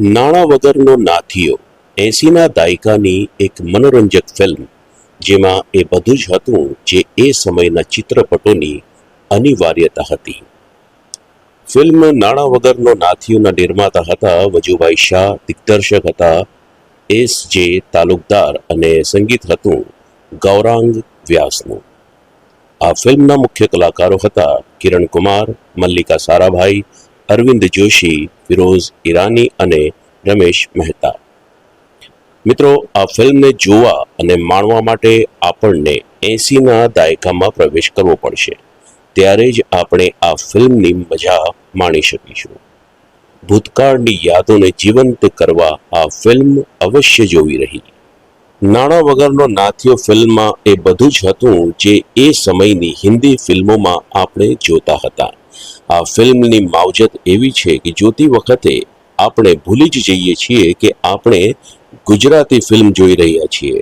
નાણાં વગરનો નાથીઓ. એંસીના દાયકાની એક મનોરંજક ફિલ્મ, જેમાં એ બધું જ હતું જે એ સમયના ચિત્રપટોની અનિવાર્યતા હતી. ફિલ્મ નાણાં વગરનો નાથીઓના નિર્માતા હતા વજુભાઈ શાહ, દિગ્દર્શક હતા એસ જે તાલુકદાર અને સંગીત હતું ગૌરાંગ વ્યાસનું. આ ફિલ્મના મુખ્ય કલાકારો હતા કિરણ કુમાર મલ્લિકા સારાભાઈ અરવિંદ જોશી, ફિરોઝ ઈરાની અને રમેશ મહેતા. મિત્રો, આ ફિલ્મને જોવા અને માણવા માટે આપણને એંસીના દાયકામાં પ્રવેશ કરવો પડશે. ત્યારે જ આપણે આ ફિલ્મની મજા માણી શકીશું. ભૂતકાળની યાદોને જીવંત કરવા આ ફિલ્મ અવશ્ય જોવી રહી. નાણાં વગરનો નાથિયો ફિલ્મમાં એ બધું જ હતું જે એ સમયની હિન્દી ફિલ્મોમાં આપણે જોતા હતા. આ ફિલ્મની માવજત એવી છે કે જોતી વખતે આપણે ભૂલી જ જઈએ છીએ કે આપણે ગુજરાતી ફિલ્મ જોઈ રહ્યા છીએ.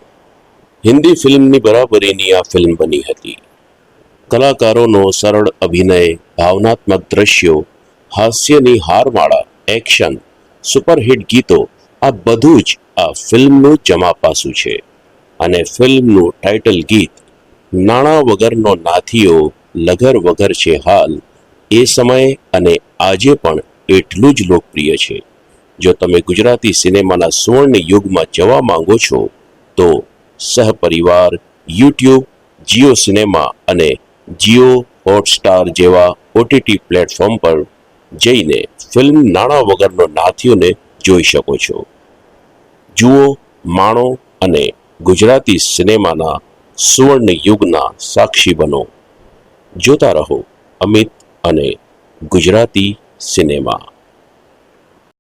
હિન્દી ફિલ્મની બરાબરીની આ ફિલ્મ બની હતી. કલાકારોનો સરળ અભિનય, ભાવનાત્મક દ્રશ્યો, હાસ્યની હારમાળા, એક્શન, સુપરહિટ ગીતો, આ બધું જ આ ફિલ્મનું જમાપાસું છે. અને ફિલ્મનું ટાઇટલ ગીત નાણાં વગરનો નાથીઓ લગર વગર છે હાલ એ સમયે અને આજે પણ એટલું જ લોકપ્રિય છે. જો તમે ગુજરાતી સિનેમાના સુવર્ણ યુગમાં જવા માંગો છો, તો સહપરિવાર, યુટ્યુબ, જીઓ સિનેમા અને જીઓ હોટસ્ટાર જેવા ઓટીટી પ્લેટફોર્મ પર જઈને ફિલ્મ નાણાં વગરનો નાથીઓને જોઈ શકો છો. જુઓ, માણો અને ગુજરાતી સિનેમાના સુવર્ણ યુગના સાક્ષી બનો. જોતા રહો, અમિત અને ગુજરાતી સિનેમા.